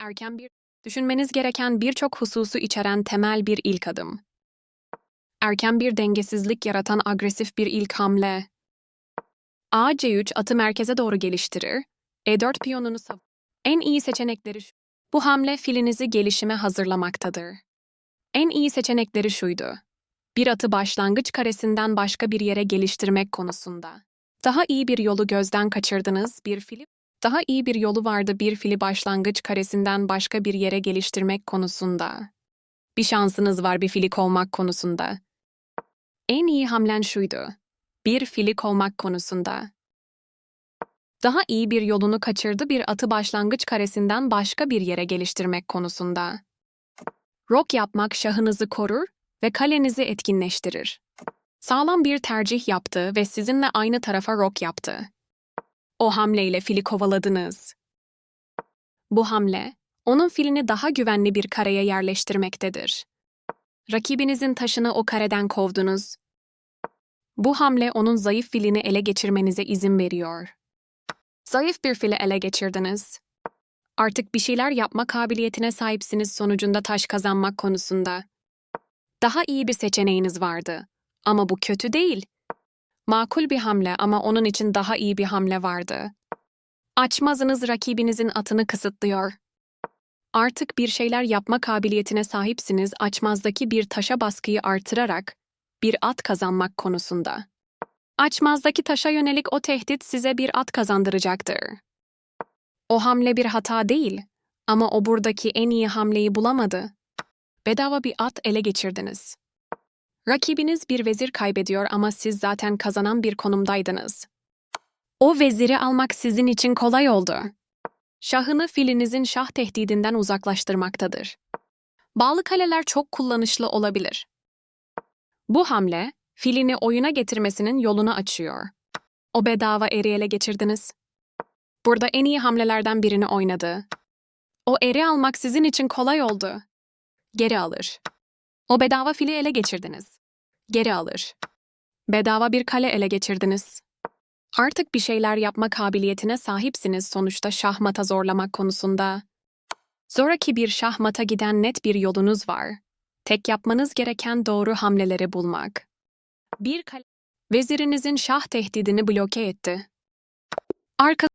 Erken bir düşünmeniz gereken birçok hususu içeren temel bir ilk adım. Erken bir dengesizlik yaratan agresif bir ilk hamle. A C3 atı merkeze doğru geliştirir. E4 piyonunu sav. En iyi seçenekleri şu. Bu hamle filinizi gelişime hazırlamaktadır. En iyi seçenekleri şuydu. Bir atı başlangıç karesinden başka bir yere geliştirmek konusunda. Daha iyi bir yolu gözden kaçırdınız, bir fili daha iyi bir yolu vardı bir fili başlangıç karesinden başka bir yere geliştirmek konusunda. Bir şansınız var bir fili kovmak konusunda. En iyi hamlen şuydu. Bir fili kovmak konusunda. Daha iyi bir yolunu kaçırdı bir atı başlangıç karesinden başka bir yere geliştirmek konusunda. Rok yapmak şahınızı korur ve kalenizi etkinleştirir. Sağlam bir tercih yaptı ve sizinle aynı tarafa rok yaptı. O hamleyle fili kovaladınız. Bu hamle, onun filini daha güvenli bir kareye yerleştirmektedir. Rakibinizin taşını o kareden kovdunuz. Bu hamle onun zayıf filini ele geçirmenize izin veriyor. Zayıf bir fili ele geçirdiniz. Artık bir şeyler yapma kabiliyetine sahipsiniz sonucunda taş kazanmak konusunda. Daha iyi bir seçeneğiniz vardı. Ama bu kötü değil. Makul bir hamle ama onun için daha iyi bir hamle vardı. Açmazınız rakibinizin atını kısıtlıyor. Artık bir şeyler yapma kabiliyetine sahipsiniz açmazdaki bir taşa baskıyı artırarak bir at kazanmak konusunda. Açmazdaki taşa yönelik o tehdit size bir at kazandıracaktır. O hamle bir hata değil ama o buradaki en iyi hamleyi bulamadı. Bedava bir at ele geçirdiniz. Rakibiniz bir vezir kaybediyor ama siz zaten kazanan bir konumdaydınız. O veziri almak sizin için kolay oldu. Şahını filinizin şah tehdidinden uzaklaştırmaktadır. Bağlı kaleler çok kullanışlı olabilir. Bu hamle, filini oyuna getirmesinin yolunu açıyor. O bedava eri ele geçirdiniz. Burada en iyi hamlelerden birini oynadı. O eri almak sizin için kolay oldu. Geri alır. O bedava fili ele geçirdiniz. Geri alır. Bedava bir kale ele geçirdiniz. Artık bir şeyler yapma kabiliyetine sahipsiniz sonuçta şahmata zorlamak konusunda. Zoraki bir şahmata giden net bir yolunuz var. Tek yapmanız gereken doğru hamleleri bulmak. Bir kale... Vezirinizin şah tehdidini bloke etti. Arka